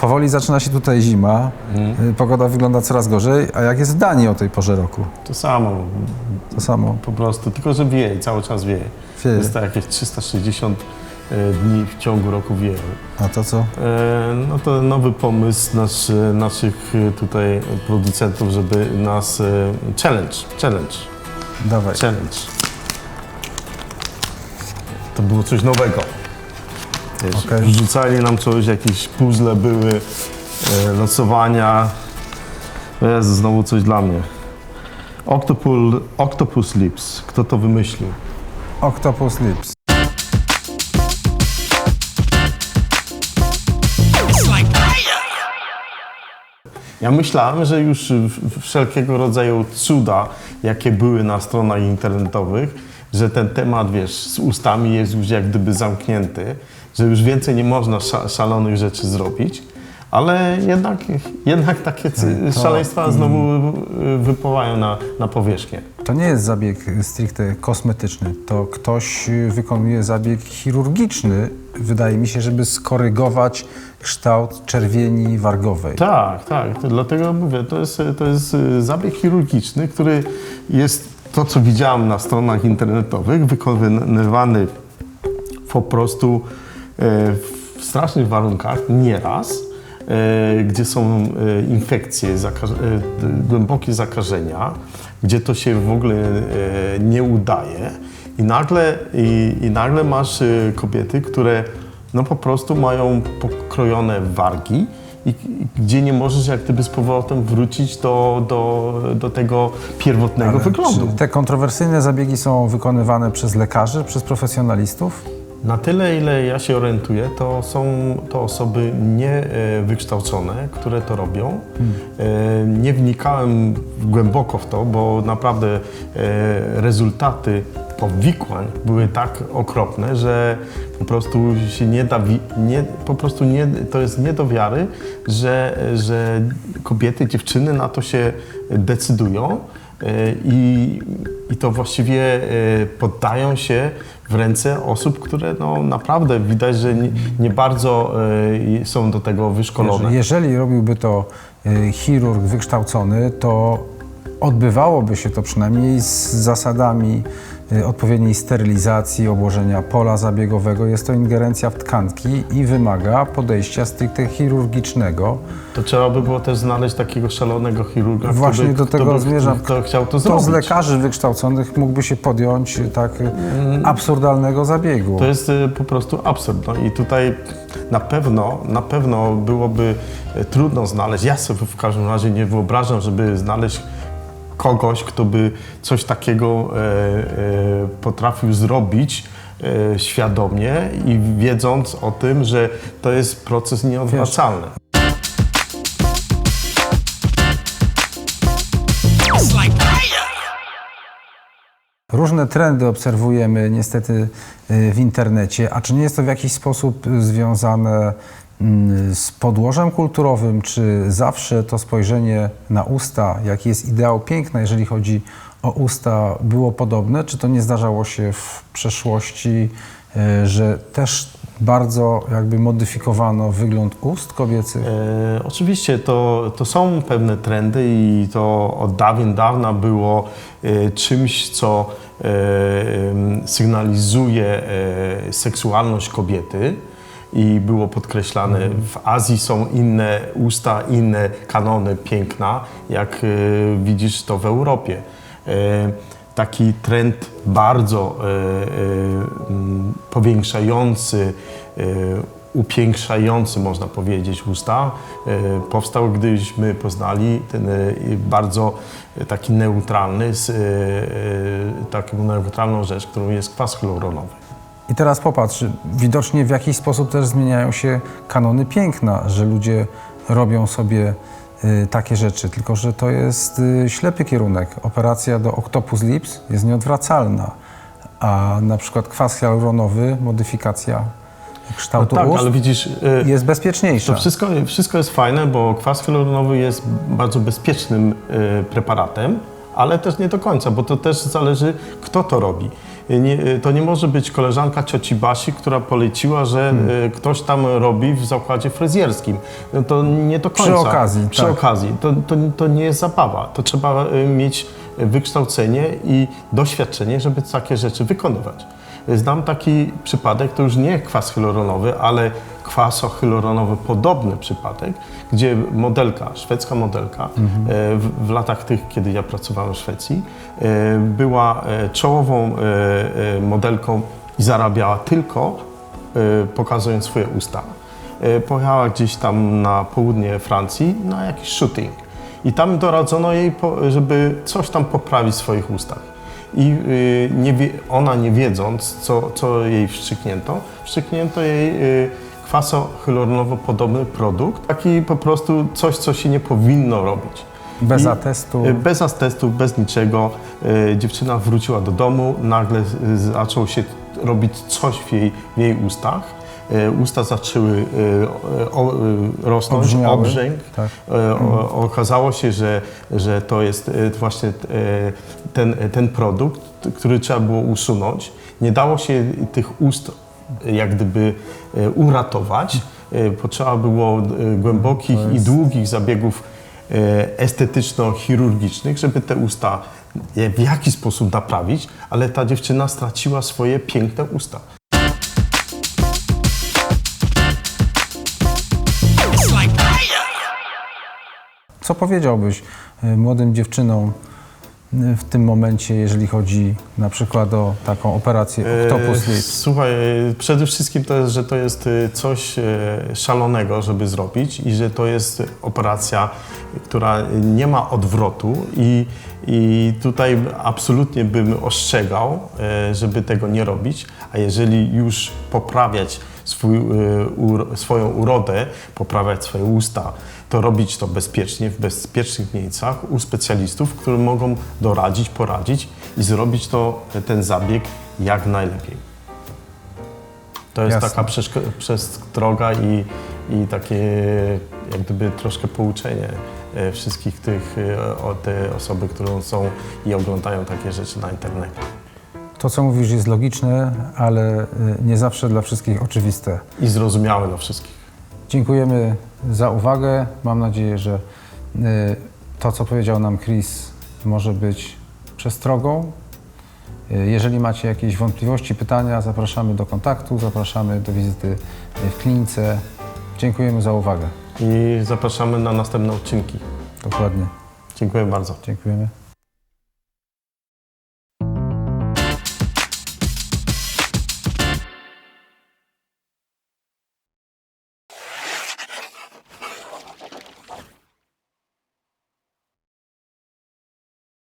Powoli zaczyna się tutaj zima, Mhm. y, pogoda wygląda coraz gorzej, a jak jest w Danii o tej porze roku? To samo, To samo. po prostu, tylko że wieje, cały czas wieje. Wieje. Jest to jakieś 360 e, dni w ciągu roku wieje. A to co? E, No to nowy pomysł nasz, naszych e, tutaj producentów, żeby nas... e, Challenge, challenge, Dawaj. challenge. To było coś nowego. Wiesz, Okej. Wrzucali nam coś, jakieś puzzle były, e, losowania. Jezu, znowu coś dla mnie. Octopus, Octopus Lips. Kto to wymyślił? Octopus Lips. Ja myślałem, że już w- wszelkiego rodzaju cuda, jakie były na stronach internetowych, że ten temat, wiesz, z ustami jest już jak gdyby zamknięty, że już więcej nie można sza- szalonych rzeczy zrobić, ale jednak, jednak takie To- szaleństwa znowu y, wypływają na, na powierzchnię. To nie jest zabieg stricte kosmetyczny. To ktoś y, wykonuje zabieg chirurgiczny, wydaje mi się, żeby skorygować kształt czerwieni wargowej. Tak, tak. To dlatego mówię, to jest, to jest y, zabieg chirurgiczny, który jest to, co widziałem na stronach internetowych, wykonywany po prostu e, w strasznych warunkach, nieraz, e, gdzie są e, infekcje, głębokie zakażenia, gdzie to się w ogóle nie udaje. I nagle, i, i nagle masz kobiety, które no po prostu mają pokrojone wargi i, gdzie nie możesz jak gdyby z powrotem wrócić do, do, do tego pierwotnego wyglądu. Czy te kontrowersyjne zabiegi są wykonywane przez lekarzy, przez profesjonalistów? Na tyle, ile ja się orientuję, to są to osoby niewykształcone, które to robią. E, Nie wnikałem głęboko w to, bo naprawdę e, rezultaty powikłań były tak okropne, że po prostu się nie da, nie, po prostu nie, to jest nie do wiary, że, że kobiety, dziewczyny na to się decydują. E, I, I to właściwie e, poddają się w ręce osób, które no, naprawdę widać, że nie, nie bardzo e, są do tego wyszkolone. Jeżeli robiłby to chirurg wykształcony, to odbywałoby się to przynajmniej z zasadami odpowiedniej sterylizacji, obłożenia pola zabiegowego. Jest to ingerencja w tkanki i wymaga podejścia stricte chirurgicznego. To trzeba by było też znaleźć takiego szalonego chirurga, Właśnie który, do kto tego by, zmierzam. Kto chciał to zrobić. z lekarzy wykształconych mógłby się podjąć y, tak y, absurdalnego zabiegu. To jest po prostu absurd. No i tutaj na pewno, na pewno byłoby trudno znaleźć. Ja sobie w każdym razie nie wyobrażam, żeby znaleźć kogoś, kto by coś takiego e, e, potrafił zrobić e, świadomie i wiedząc o tym, że to jest proces nieodwracalny. Różne trendy obserwujemy niestety w internecie, a czy nie jest to w jakiś sposób związane z podłożem kulturowym, czy zawsze to spojrzenie na usta, jaki jest ideał piękna, jeżeli chodzi o usta, było podobne? Czy to nie zdarzało się w przeszłości, y, że też bardzo jakby modyfikowano wygląd ust kobiecych? E, oczywiście to, to są pewne trendy i to od dawien dawna było e, czymś, co e, sygnalizuje e, seksualność kobiety i było podkreślane. W Azji są inne usta, inne kanony piękna, jak e, widzisz to w Europie. E, taki trend bardzo e, m, powiększający, e, upiększający, można powiedzieć, usta, e, powstał, gdyśmy poznali ten bardzo taki neutralny, taką neutralną rzecz, którą jest kwas hialuronowy. I teraz popatrz, widocznie w jakiś sposób też zmieniają się kanony piękna, że ludzie robią sobie y, takie rzeczy, tylko że to jest y, ślepy kierunek. Operacja do Octopus Lips jest nieodwracalna, a na przykład kwas hialuronowy, modyfikacja kształtu tak, ust ale widzisz, e, jest bezpieczniejsza. To wszystko, wszystko jest fajne, bo kwas hialuronowy jest bardzo bezpiecznym e, preparatem, ale też nie do końca, bo to też zależy, kto to robi. Nie, to nie może być koleżanka cioci Basi, która poleciła, że e, ktoś tam robi w zakładzie fryzjerskim. No To nie do Przy końca. okazji, Przy tak. okazji. To, to, to nie jest zabawa. To trzeba e, mieć wykształcenie i doświadczenie, żeby takie rzeczy wykonywać. Znam taki przypadek, to już nie kwas hyaluronowy, ale kwasohyaluronowy podobny przypadek, gdzie modelka, szwedzka modelka e, w, w latach tych, kiedy ja pracowałem w Szwecji, e, była e, czołową modelką i zarabiała tylko pokazując swoje usta. Pojechała gdzieś tam na południe Francji na jakiś shooting i tam doradzono jej, żeby coś tam poprawić w swoich ustach. I y, nie wie, ona nie wiedząc, co, co jej wstrzyknięto, wstrzyknięto jej y, kwasohyaluronowo podobny produkt, taki po prostu coś, co się nie powinno robić. Bez I- atestu. y, Bez atestu, bez niczego. Dziewczyna wróciła do domu, nagle zaczęło się robić coś w jej, w jej ustach. Y, Usta zaczęły o- y, rosnąć, Obrzmiały, obrzęk. tak. E, O, okazało się, że, że to jest e, właśnie e, ten, ten produkt, który trzeba było usunąć. Nie dało się tych ust e, jak gdyby e, uratować. E, Potrzeba było e, głębokich i długich zabiegów e, estetyczno-chirurgicznych, żeby te usta e, w jakiś sposób naprawić, ale ta dziewczyna straciła swoje piękne usta. Co powiedziałbyś y, młodym dziewczynom y, w tym momencie, jeżeli chodzi na przykład o taką operację Octopus E, Lips? Słuchaj, przede wszystkim to jest, że to jest coś szalonego, żeby zrobić i że to jest operacja, która nie ma odwrotu i, i tutaj absolutnie bym ostrzegał, żeby tego nie robić, a jeżeli już poprawiać swój, swoją urodę, poprawiać swoje usta, to robić to bezpiecznie, w bezpiecznych miejscach u specjalistów, którzy mogą doradzić, poradzić i zrobić to, ten zabieg jak najlepiej. To jest Jasne. taka przestroga i, i takie jak gdyby troszkę pouczenie e, wszystkich tych, e, o te osoby, które są i oglądają takie rzeczy na internecie. To, co mówisz, jest logiczne, ale nie zawsze dla wszystkich oczywiste. I zrozumiałe dla wszystkich. Dziękujemy za uwagę. Mam nadzieję, że y, to, co powiedział nam Chris, może być przestrogą. Y, Jeżeli macie jakieś wątpliwości, pytania, zapraszamy do kontaktu, zapraszamy do wizyty w klinice. Dziękujemy za uwagę. I zapraszamy na następne odcinki. Dokładnie. Dziękuję bardzo. Dziękujemy.